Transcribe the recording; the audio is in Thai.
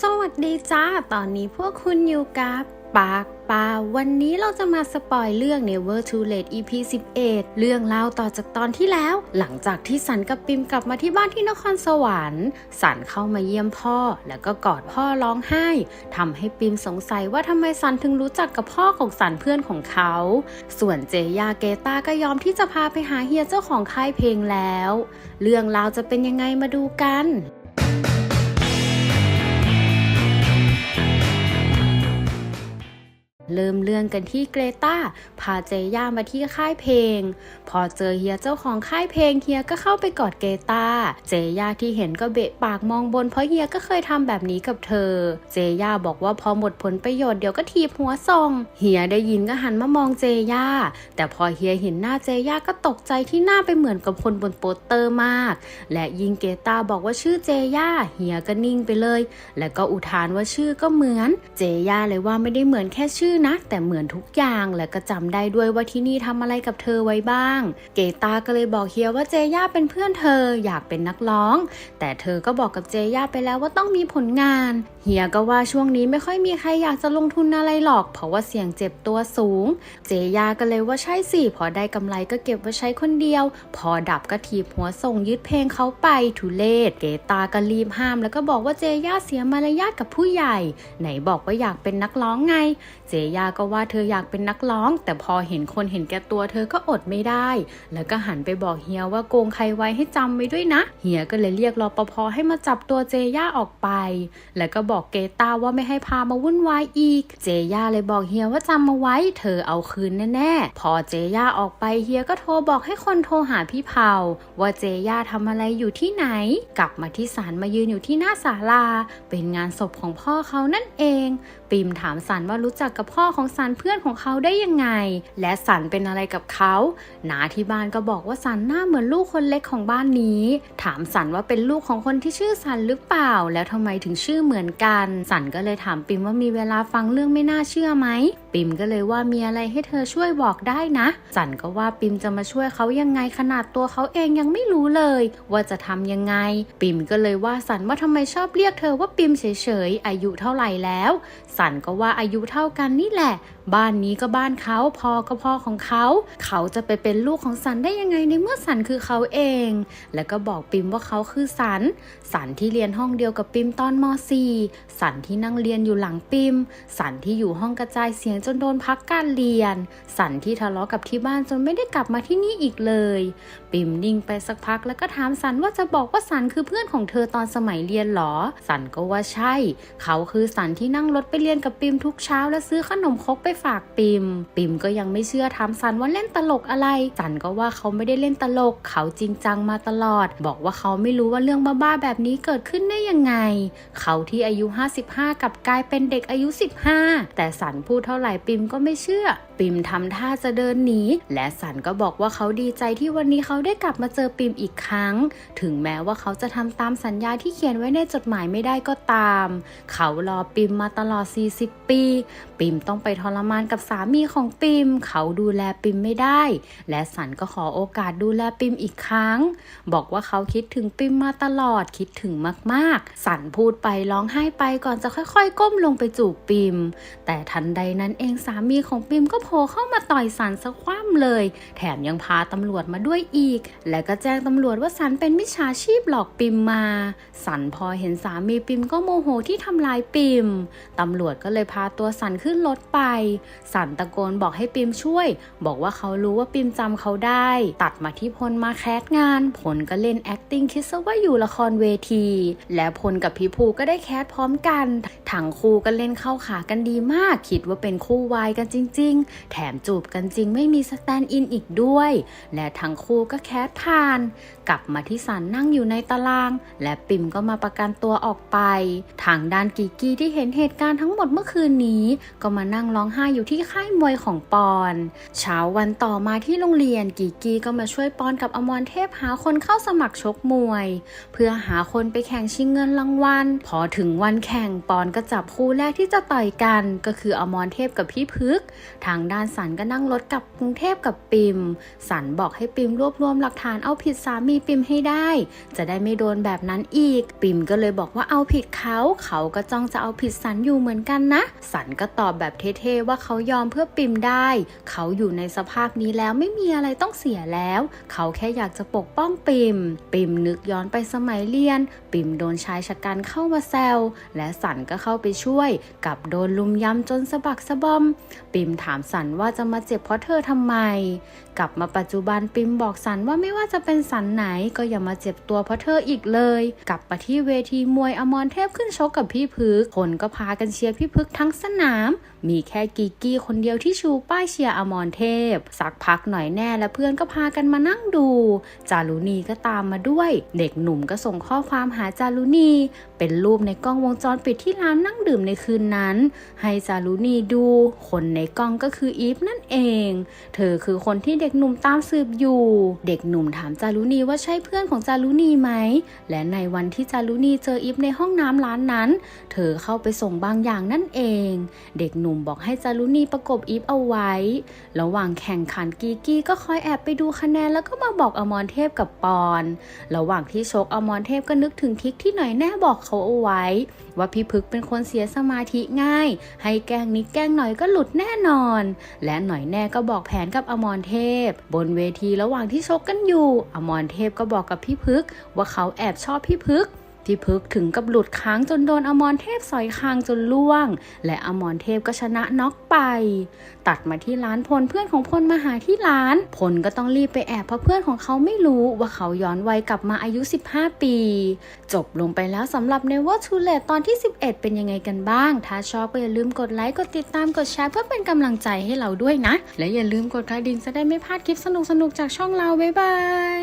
สวัสดีจ้า ตอนนี้พวกคุณอยู่กับปากปาวันนี้เราจะมาสปอยเรื่อง Never Too Late EP 11 เรื่องเล่าต่อจากตอนที่แล้ว หลังจากที่สันกับปิมกลับมาที่บ้านที่นครสวรรค์ สันเข้ามาเยี่ยมพ่อ แล้วก็กอดพ่อร้องไห้ทำให้ปิมสงสัยว่าทำไมสันถึงรู้จักกับพ่อของสันเพื่อนของเขา ส่วนเจยาเกตาก็ยอมที่จะพาไปหาเฮียเจ้าของค่ายเพลงแล้ว เรื่องราวจะเป็นยังไงมาดูกัน เริ่มเรื่องกันที่เกรตาพาเจย่ามาที่ค่ายเพลง พอเจอเฮียเจ้าของค่ายเพลงเฮียก็เข้าไปกอดเกรตาเจย่าที่เห็นก็เบะปากมองบนเพราะเฮียก็เคยทำแบบนี้กับเธอ เจย่าบอกว่าพอหมดผลประโยชน์เดี๋ยวก็ทีบหัวส่งเฮียได้ยินก็หันมามองเจย่าแต่พอเฮียเห็นหน้าเจย่าก็ตกใจที่หน้าไปเหมือนกับคนบนโปสเตอร์มาก และยิงเกตาบอกว่าชื่อเจย่าเฮียก็นิ่งไปเลย แล้วก็อุทานว่าชื่อก็เหมือน เจย่าเลยว่าไม่ได้เหมือนแค่ชื่อนะ แต่เหมือนทุกอย่างและก็จำได้ด้วยว่าที่นี่ทำอะไรกับเธอไว้บ้าง เกตาก็เลยบอกเฮียว่าเจย่าเป็นเพื่อนเธออยากเป็นนักร้อง แต่เธอก็บอกกับเจย่าไปแล้วว่าต้องมีผลงาน เฮียก็ว่าช่วงนี้ไม่ค่อยมีใครอยากจะลงทุนอะไรหรอก เพราะว่าเสี่ยงเจ็บตัวสูง เจย่าก็เลยว่าใช่สิพอได้กำไรก็เก็บไว้ใช้คนเดียว พอดับก็ถีบหัวส่งยึดเพลงเขาไปทุเลศเกตาก็รีบห้าม แล้วก็บอกว่าเจย่าเสียมารยาทกับผู้ใหญ่ ไหนบอกว่าอยากเป็นนักร้องไง เจย่าก็ว่าเธออยากเป็นนักร้อง แต่พอเห็นคนเห็นแก่ตัวเธอก็อดไม่ได้ แล้วก็หันไปบอกเฮียว่าโกงใครไว้ให้จำไว้ด้วยนะ เฮียก็เลยเรียกรปภให้มาจับตัวเจย่าออกไป แล้วก็บอกเกตาว่าไม่ให้พามาวุ่นวายอีก เจย่าเลยบอกเฮียว่าจำมาไว้ เธอเอาคืนแน่ๆ พอเจย่าออกไปเฮียก็โทรบอกให้คนโทรหาพี่เผาว่าเจย่าทำอะไรอยู่ที่ไหน กลับมาที่ศาลมายืนอยู่ที่หน้าศาลา เป็นงานศพของพ่อเขานั่นเอง ปิมถามสันว่ารู้จักกับพ่อพ่อของสันเพื่อนของเขาได้ยังไง และสันเป็นอะไรกับเขานาที่บ้านก็บอกว่าสันหน้าเหมือนลูกคนเล็กของบ้านนี้ ถามสันว่าเป็นลูกของคนที่ชื่อสันหรือเปล่า แล้วทำไมถึงชื่อเหมือนกัน สันก็เลยถามปิมว่ามีเวลาฟังเรื่องไม่น่าเชื่อไหมปิมก็เลยว่ามีอะไรให้เธอช่วยบอกได้นะสันก็ว่าปิมจะมาช่วยเขายังไงขนาดตัวเขาเองยังไม่รู้เลย ว่าจะทำยังไง ปิมก็เลยว่าสันว่าทำไมชอบเรียกเธอว่าปิมเฉยๆอายุเท่าไหร่แล้ว สันก็ว่าอายุเท่ากันนี่แหละ บ้านนี้ก็บ้านเขาพ่อก็พ่อของเขา เขาจะไปเป็นลูกของสันได้ยังไงในเมื่อสันคือเขาเอง แล้วก็บอกปิมว่าเขาคือสัน สันที่เรียนห้องเดียวกับปิมตอนม .4 สันที่นั่งเรียนอยู่หลังปิม สันที่อยู่ห้องกระจายเสียงจนโดนพักการเรียน สันที่ทะเลาะกับที่บ้านจนไม่ได้กลับมาที่นี่อีกเลย ปิมนิ่งไปสักพักแล้วก็ถามสันว่าจะบอกว่าสันคือเพื่อนของเธอตอนสมัยเรียนหรอ สันก็ว่าใช่ เขาคือสันที่นั่งรถไปเรียนกับปิมทุกเช้าและซื้อขนมครกไปฝากปิม ปิมก็ยังไม่เชื่อถามสันว่าเล่นตลกอะไร สันก็ว่าเขาไม่ได้เล่นตลก เขาจริงจังมาตลอด บอกว่าเขาไม่รู้ว่าเรื่องบ้าๆแบบนี้เกิดขึ้นได้ยังไง เขาที่อายุ 55 กับกลายเป็นเด็กอายุ 15 แต่สันพูดเท่าไหร่ปิมก็ไม่เชื่อ ปิมทำท่าจะเดินหนี และสันก็บอกว่าเขาดีใจที่วันนี้เขาได้กลับมาเจอปิมอีกครั้ง ถึงแม้ว่าเขาจะทำตามสัญญาที่เขียนไว้ในจดหมายไม่ได้ก็ตาม เขารอปิมมาตลอด 40 ปี ปิมต้องไปทรมานกับสามีของปิม เขาดูแลปิมไม่ได้ และสันก็ขอโอกาสดูแลปิมอีกครั้ง บอกว่าเขาคิดถึงปิมมาตลอดคิดถึงมากๆ สันพูดไปร้องไห้ไปก่อนจะค่อยๆ ก้มลงไปจูบปิม แต่ทันใดนั้นเองสามีของปิมก็โผล่เข้ามาต่อยสันสะคว่ำเลย แถมยังพาตำรวจมาด้วยอีก และก็แจ้งตำรวจว่าสันเป็นมิจฉาชีพหลอกปิมมา สันพอเห็นสามีปิมก็โมโหที่ทำลายปิม ตำรวจก็เลยพาตัวสันขึ้นรถไป สันตะโกนบอกให้ปิมช่วย บอกว่าเขารู้ว่าปิมจำเขาได้ ตัดมาที่พลมาแคสงาน ผลก็เล่น acting คิดซะว่าอยู่ละครเวที และพลกับพี่ภูก็ได้แคสพร้อมกันทั้งคู่ก็เล่นเข้าขากันดีมาก คิดว่าเป็นคู่วายกันจริง ๆแถมจูบกันจริงไม่มีสแตนด์อินอีกด้วย และทั้งคู่ก็แคสผ่าน กลับมาที่สันนั่งอยู่ในตาราง และปิมก็มาประกันตัวออกไป ทางด้านกีกีที่เห็นเหตุการณ์ทั้งหมดเมื่อคืนนี้ ก็มานั่งร้องไห้อยู่ที่ค่ายมวยของปอน เช้าวันต่อมาที่โรงเรียนกีกีก็มาช่วยปอนกับอมรเทพหาคนเข้าสมัครชกมวย เพื่อหาคนไปแข่งชิงเงินรางวัลพอถึงวันแข่งปอนก็จับคู่แรกที่จะต่อยกัน ก็คืออมรเทพกับพี่พึก ทางด้านสันก็นั่งรถกลับกรุงเทพกับปิม สันบอกให้ปิมรวบรวมหลักฐานเอาผิดสามีปิมให้ได้ จะได้ไม่โดนแบบนั้นอีก ปิมก็เลยบอกว่าเอาผิดเขา เขาก็จ้องจะเอาผิดสันอยู่เหมือนกันนะ สันก็ตอบแบบเท่ๆว่าเขายอมเพื่อปิมได้ เขาอยู่ในสภาพนี้แล้วไม่มีอะไรต้องเสียแล้ว เขาแค่อยากจะปกป้องปิม ปิมนึกย้อนไปสมัยเรียน ปิมโดนชายชะกันเข้ามาแซว และสันก็เข้าไปช่วย กับโดนลุมยำจนสะบักสะบอม ปิมถามสันว่าจะมาเจ็บเพราะเธอทำไม กลับมาปัจจุบันปิมบอกสันว่าไม่ว่าจะเป็นสันไหนก็อย่ามาเจ็บตัวเพราะเธออีกเลย กลับมาที่เวทีมวยอมรเทพขึ้นชกกับพี่พึกคนก็พากันเชียร์พี่พึกทั้งสนาม มีแค่กีกี้คนเดียวที่ชูป้ายเชียร์อมรเทพ สักพักหน่อยแน่และเพื่อนก็พากันมานั่งดู จารุณีก็ตามมาด้วย เด็กหนุ่มก็ส่งข้อความหาจารุณี เป็นรูปในกล้องวงจรปิดที่ร้านนั่งดื่มในคืนนั้น ให้จารุณีดู คนในกล้องก็คืออีฟนั่น เอง เธอคือคนที่เด็กหนุ่มตามสืบอยู่ เด็กหนุ่มถามจารุณีว่าใช่เพื่อนของจารุณีไหม และในวันที่จารุณีเจออีฟในห้องน้ำร้านนั้น เธอเข้าไปส่งบางอย่างนั่นเอง เด็กหนุ่มบอกให้จารุณีประกบอีฟเอาไว้ ระหว่างแข่งขันกีกี้ก็คอยแอบไปดูคะแนนแล้วก็มาบอกอมรเทพกับปอน ระหว่างที่ชกอมรเทพก็นึกถึงทิกที่หน่อยแน่บอกเขาเอาไว้ ว่าพี่พึกเป็นคนเสียสมาธิง่าย ให้แกล้งนิดแกล้งหน่อยก็หลุดแน่นอน และหน่อยแน่ก็บอกแผนกับอมรเทพ บนเวทีระหว่างที่ชกกันอยู่ อมรเทพก็บอกกับพี่พึก ว่าเขาแอบชอบพี่พึก พี่พึกถึงกับหลุดค้างจนโดนอมรเทพสอยคางจนล่วง และอมรเทพก็ชนะน็อกไป ตัดมาที่ร้านพลเพื่อนของพลมาหาที่ร้าน พลก็ต้องรีบไปแอบเพราะเพื่อนของเขาไม่รู้ว่าเขาย้อนวัยกลับมาอายุ 15 ปี จบลงไปแล้วสำหรับ Never Too Late ตอนที่ 11 เป็นยังไงกันบ้าง ถ้าชอบก็อย่าลืมกดไลค์กดติดตามกดแชร์เพื่อเป็นกำลังใจให้เราด้วยนะ และอย่าลืมกดกระดิ่งจะได้ไม่พลาดคลิปสนุกๆจากช่องเราบ๊ายบาย